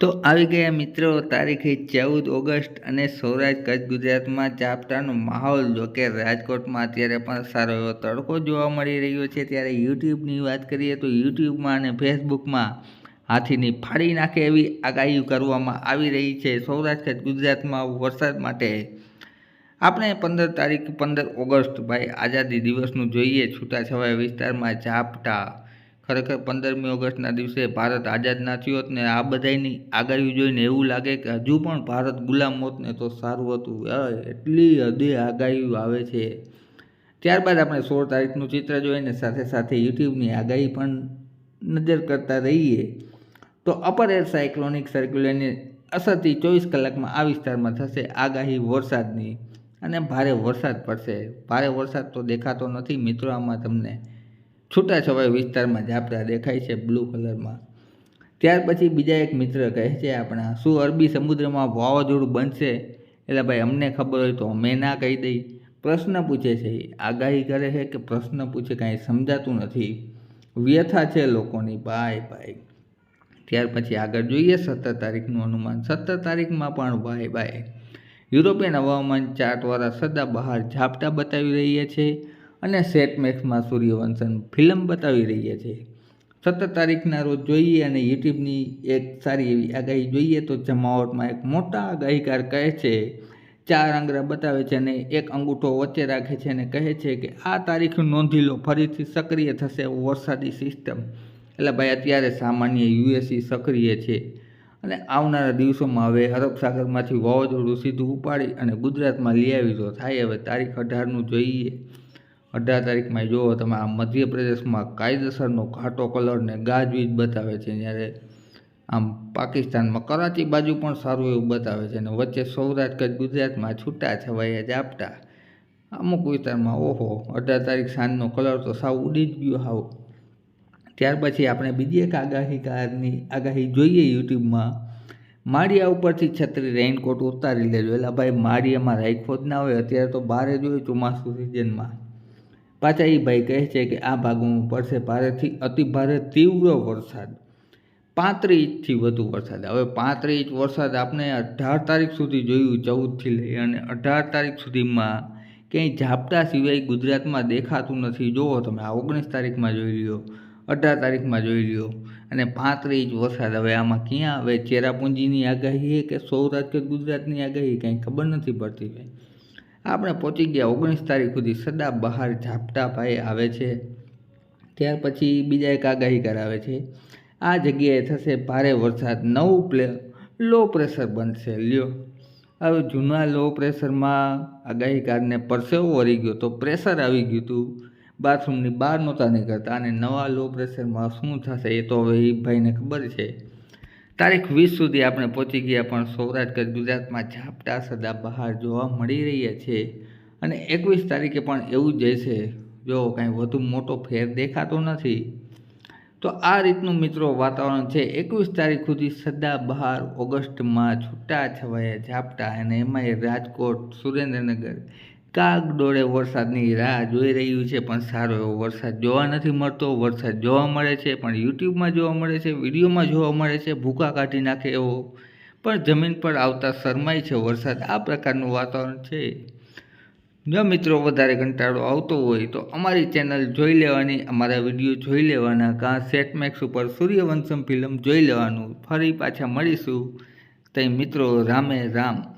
તો આવી ગયા મિત્રો, તારીખે ચૌદ ઓગસ્ટ અને સૌરાષ્ટ્ર કચ્છ ગુજરાતમાં ચાપટાનો માહોલ, જો કે રાજકોટમાં અત્યારે પણ સારો એવો તડકો જોવા મળી રહ્યો છે. ત્યારે યુટ્યુબની વાત કરીએ તો યુટ્યુબમાં અને ફેસબુકમાં હાથીની ફાડી નાખે એવી આગાહી કરવામાં આવી રહી છે. સૌરાષ્ટ્ર કચ્છ ગુજરાતમાં વરસાદ માટે આપણે પંદર તારીખ, પંદર ઓગસ્ટ ભાઈ આઝાદી દિવસનું જોઈએ. છૂટાછવાયા વિસ્તારમાં ઝાપટા ખરેખર પંદરમી ઓગસ્ટના દિવસે ભારત આઝાદ ના થયો ને આ બધાની આગાહી જોઈને એવું લાગે કે હજુ પણ ભારત ગુલામ હોત ને તો સારું હતું. એટલી હદે આગાહીઓ આવે છે. ત્યારબાદ આપણે સોળ તારીખનું ચિત્ર જોઈને સાથે સાથે યુટ્યુબની આગાહી પણ નજર કરતા રહીએ. તો અપર એર સાયક્લોનિક સર્ક્યુલરની અસરથી ચોવીસ કલાકમાં આ વિસ્તારમાં થશે આગાહી વરસાદની. અને ભારે વરસાદ પડશે. ભારે વરસાદ તો દેખાતો નથી મિત્રો આમાં તમને. છૂટાછવાયા વિસ્તારમાં ઝાપટા દેખાય છે બ્લુ કલરમાં ત્યાર પછી બીજા એક મિત્ર કહે છે આપણા, શું અરબી સમુદ્રમાં વાવાઝોડું બનશે? એટલે ભાઈ, અમને ખબર હોય તો અમે ના કહી દઈ. પ્રશ્ન પૂછે છે, આગાહી કરે છે કે પ્રશ્ન પૂછે, કાંઈ સમજાતું નથી? વ્યથા છે લોકોની, ભાઈ ભાઈ. ત્યાર પછી આગળ જોઈએ, સત્તર તારીખનું અનુમાન. સત્તર તારીખમાં પણ ભાઈ ભાઈ, યુરોપિયન હવામાન ચાર્ટવાળા સદા બહાર ઝાપટા બતાવી રહ્યા છે. અને સેટમેક્સમાં સૂર્યવંશન ફિલ્મ બતાવી રહ્યા છે. સત્તર તારીખના રોજ જોઈએ અને યુટ્યુબની એક સારી એવી આગાહી જોઈએ તો જમાવટમાં એક મોટા આગાહીકાર કહે છે. ચાર આંગળા બતાવે છે અને એક અંગૂઠો વચ્ચે રાખે છે અને કહે છે કે આ તારીખ નોંધી લો, ફરીથી સક્રિય થશે વરસાદી સિસ્ટમ. એટલે ભાઈ, અત્યારે સામાન્ય યુએસી સક્રિય છે અને આવનારા દિવસોમાં હવે અરબ સાગરમાંથી વાવાઝોડું સીધું ઉપાડી અને ગુજરાતમાં લઈ આવી તો થાય હવે તારીખ અઢારનું જોઈએ. અઢાર તારીખમાં જુઓ તમે આ મધ્યપ્રદેશમાં કાયદેસરનો ઘાટો કલર ને ગાજવીજ બતાવે છે, જ્યારે આમ પાકિસ્તાનમાં કરાચી બાજુ પણ સારું એવું બતાવે છે અને વચ્ચે સૌરાષ્ટ્ર કચ્છ ગુજરાતમાં છૂટા છવાયા ઝાપટા. અમુક વિસ્તારમાં ઓહો, અઢાર તારીખ સાંજનો કલર તો સાવ ઉડી જ ગયો હાવ. ત્યાર પછી આપણે બીજી એક આગાહીકારની આગાહી જોઈએ યુટ્યુબમાં. માળિયા ઉપરથી છત્રી રેઇનકોટ ઉતારી લેજો. એટલે ભાઈ, માળિયામાં રાખ્યો જ ના હોય, અત્યારે તો બહાર જ હોય ચોમાસું સિઝનમાં પાછા એ ભાઈ કહે છે કે આ ભાગોમાં પડશે ભારેથી અતિ ભારે તીવ્ર વરસાદ. પાંત્રીસ ઇંચથી વધુ વરસાદ. હવે પાંત્રીસ ઇંચ વરસાદ આપણે અઢાર તારીખ સુધી જોયું ચૌદથી લઈ અને અઢાર તારીખ સુધીમાં ક્યાંય ઝાપટા સિવાય ગુજરાતમાં દેખાતું નથી. જુઓ તમે, આ ઓગણીસ તારીખમાં જોઈ લ્યો, અઢાર તારીખમાં જોઈ લ્યો અને પાંત્રીસ ઇંચ વરસાદ. હવે આમાં ક્યાં હવે ચેરાપુંજીની આગાહી કે સૌરાષ્ટ્ર ગુજરાતની આગાહી? કંઈ ખબર નથી પડતી ભાઈ. આપણે પહોંચી ગયા ઓગણીસ તારીખ સુધી સદા બહાર ઝાપટા ભાઈ આવે છે. ત્યાર પછી બીજા એક આગાહી કરાવે છે. આ જગ્યાએ થશે ભારે વરસાદ, નવું પ્લે લો પ્રેશર બનશે. લ્યો. હવે જૂના લો પ્રેશરમાં આગાહીકારને પરસેવો વળી ગયો તો પ્રેશર આવી ગયું હતું બાથરૂમની બહાર નહોતા નીકળતા અને નવા લો પ્રેશરમાં શું થશે એ તો હવે એ ભાઈને ખબર છે. તારીખ વીસ સુધી આપણે પહોંચી ગયા, પણ સૌરાષ્ટ્ર ગુજરાતમાં ઝાપટા સદા બહાર જોવા મળી રહ્યા છે. અને એકવીસ તારીખે પણ એવું જ છે જો કાંઈ વધુ મોટો ફેર દેખાતો નથી, તો આ રીતનું મિત્રો વાતાવરણ છે. એકવીસ તારીખ સુધી સદા બહાર ઓગસ્ટમાં છૂટા છવાયા ઝાપટા અને એમાંય રાજકોટ, સુરેન્દ્રનગર કાગ ડોળે વરસાદની રાહ જોઈ રહ્યું છે, પણ સારો એવો વરસાદ જોવા નથી મળતો. વરસાદ જોવા મળે છે, પણ યુટ્યુબમાં જોવા મળે છે, વિડીયોમાં જોવા મળે છે, ભૂકા કાઢી નાખે એવો. પણ જમીન પર આવતા શરમાય છે વરસાદ. આ પ્રકારનું વાતાવરણ છે. જો મિત્રો વધારે કંટાળો આવતો હોય તો અમારી ચેનલ જોઈ લેવાની, અમારા વીડિયો જોઈ લેવાના, કાં સેટમેક્સ ઉપર સૂર્યવંશમ ફિલ્મ જોઈ લેવાનું. ફરી પાછા મળીશું. તઈ મિત્રો રામે રામ.